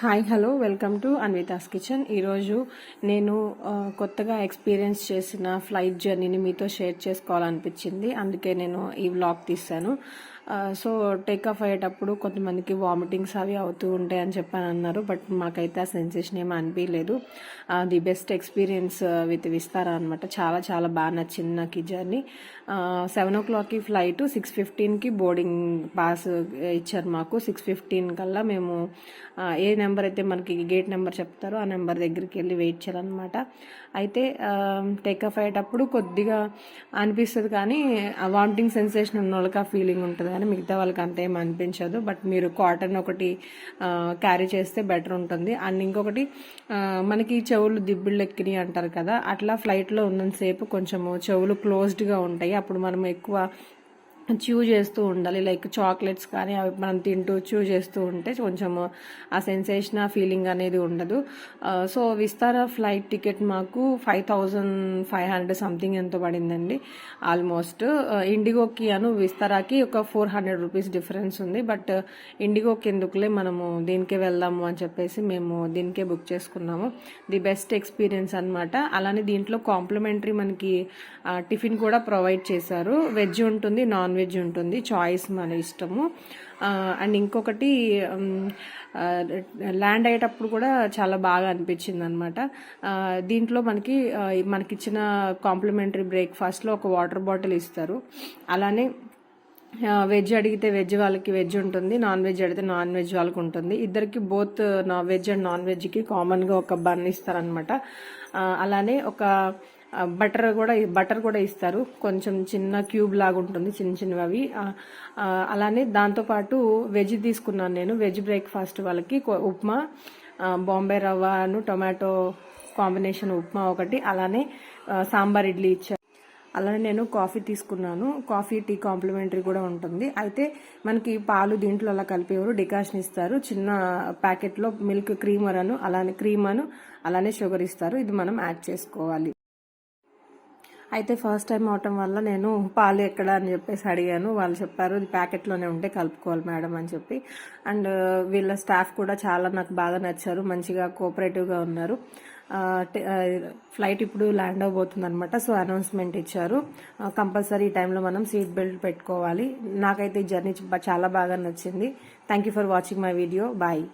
Hi hello welcome to Anvitha's kitchen. ఈరోజు నేను కొత్తగా ఎక్స్పీరియన్స్ చేసిన ఫ్లైట్ జర్నీని మీతో షేర్ చేసుకోవాలనిపించింది. అందుకే నేను ఈ వ్లాగ్ తీశాను. సో టేక్ ఆఫ్ అయ్యేటప్పుడు కొంతమందికి వామిటింగ్స్ అవి అవుతూ ఉంటాయి అని చెప్పని అన్నారు బట్ మాకైతే ఆ సెన్సేషన్ ఏమీ అనిపించలేదు the best experience with Vistara అనమాట చాలా చాలా బాగా నచ్చింది నాకు ఈ జర్నీ సెవెన్ ఓ క్లాక్కి ఫ్లైట్ సిక్స్ ఫిఫ్టీన్కి బోర్డింగ్ పాస్ ఇచ్చారు మాకు. సిక్స్ ఫిఫ్టీన్ కల్లా మేము ఏ నెంబర్ అయితే మనకి గేట్ నెంబర్ చెప్తారో ఆ నెంబర్ దగ్గరికి వెళ్ళి వెయిట్ చేయాలన్నమాట. అయితే టేక్ ఆఫ్ అయ్యేటప్పుడు కొద్దిగా అనిపిస్తుంది కానీ వామిటింగ్ సెన్సేషన్ ఉన్న వాళ్ళకి ఆ ఫీలింగ్ ఉంటుంది. కానీ మిగతా వాళ్ళకి అంత ఏం అనిపించదు. బట్ మీరు కాటన్ ఒకటి క్యారీ చేస్తే బెటర్ ఉంటుంది. అండ్ ఇంకొకటి మనకి చెవులు దిబ్బుళ్ళు ఎక్కినాయి అంటారు కదా అట్లా ఫ్లైట్లో ఉన్నంతసేపు కొంచెము చెవులు క్లోజ్డ్గా ఉంటాయి. అప్పుడు మనం ఎక్కువ చూ చేస్తూ ఉండాలి. లైక్ చాక్లెట్స్ కానీ అవి మనం తింటూ చూ చేస్తూ ఉంటే కొంచెం ఆ సెన్సేషన్ ఆ ఫీలింగ్ అనేది ఉండదు. సో విస్తారా ఫ్లైట్ టికెట్ మాకు five thousand five hundred something ఎంతో పడిందండి. ఆల్మోస్ట్ ఇండిగోకి అను విస్తారాకి ఒక ఫోర్ హండ్రెడ్ రూపీస్ డిఫరెన్స్ ఉంది. బట్ ఇండిగోకి ఎందుకులే మనము దీనికే వెళ్దాము అని చెప్పేసి మేము దీనికే బుక్ చేసుకున్నాము. ది బెస్ట్ ఎక్స్పీరియన్స్ అన్నమాట. అలానే దీంట్లో కాంప్లిమెంటరీ మనకి టిఫిన్ కూడా ప్రొవైడ్ చేశారు. వెజ్ ఉంటుంది నాన్ వెజ్ ఉంటుంది. చాయిస్ మన ఇష్టము. అండ్ ఇంకొకటి ల్యాండ్ అయ్యేటప్పుడు కూడా చాలా బాగా అనిపించింది అనమాట దీంట్లో మనకి మనకిచ్చిన కాంప్లిమెంటరీ బ్రేక్ఫాస్ట్లో ఒక వాటర్ బాటిల్ ఇస్తారు. అలానే వెజ్ అడిగితే వెజ్ వాళ్ళకి వెజ్ ఉంటుంది. నాన్ వెజ్ అడిగితే నాన్ వెజ్ వాళ్ళకి ఉంటుంది. ఇద్దరికి బోత్ నా వెజ్ అండ్ నాన్ వెజ్కి కామన్గా ఒక బన్ ఇస్తారనమాట. అలానే ఒక బటర్ కూడా బటర్ కూడా ఇస్తారు. కొంచెం చిన్న క్యూబ్ లాగా ఉంటుంది చిన్న చిన్నవి అవి. అలానే దాంతోపాటు వెజ్ తీసుకున్నాను నేను వెజ్ బ్రేక్ఫాస్ట్ వాళ్ళకి. ఉప్మా బాంబే రవ్వను టొమాటో కాంబినేషన్ ఉప్మా ఒకటి అలానే సాంబార్ ఇడ్లీ ఇచ్చారు. అలానే నేను కాఫీ తీసుకున్నాను. కాఫీ టీ కాంప్లిమెంటరీ కూడా ఉంటుంది. అయితే మనకి పాలు దీంట్లో అలా కలిపేవారు డికాషన్ ఇస్తారు. చిన్న ప్యాకెట్లో మిల్క్ క్రీమర్ అను అలానే క్రీమ్ అను అలానే షుగర్ ఇస్తారు. ఇది మనం యాడ్ చేసుకోవాలి. అయితే ఫస్ట్ టైం అవటం వల్ల నేను పాలు ఎక్కడ అని చెప్పేసి అడిగాను. వాళ్ళు చెప్పారు ఇది ప్యాకెట్లోనే ఉంటే కలుపుకోవాలి మేడం అని చెప్పి. అండ్ వీళ్ళ స్టాఫ్ కూడా చాలా నాకు బాగా నచ్చారు మంచిగా కోఆపరేటివ్గా ఉన్నారు. ఫ్లైట్ ఇప్పుడు ల్యాండ్ అవబోతుంది అనమాట సో అనౌన్స్మెంట్ ఇచ్చారు. కంపల్సరీ ఈ టైంలో మనం సీట్ బెల్ట్ పెట్టుకోవాలి. నాకైతే ఈ జర్నీ చాలా బాగా నచ్చింది. Thank you for watching my video bye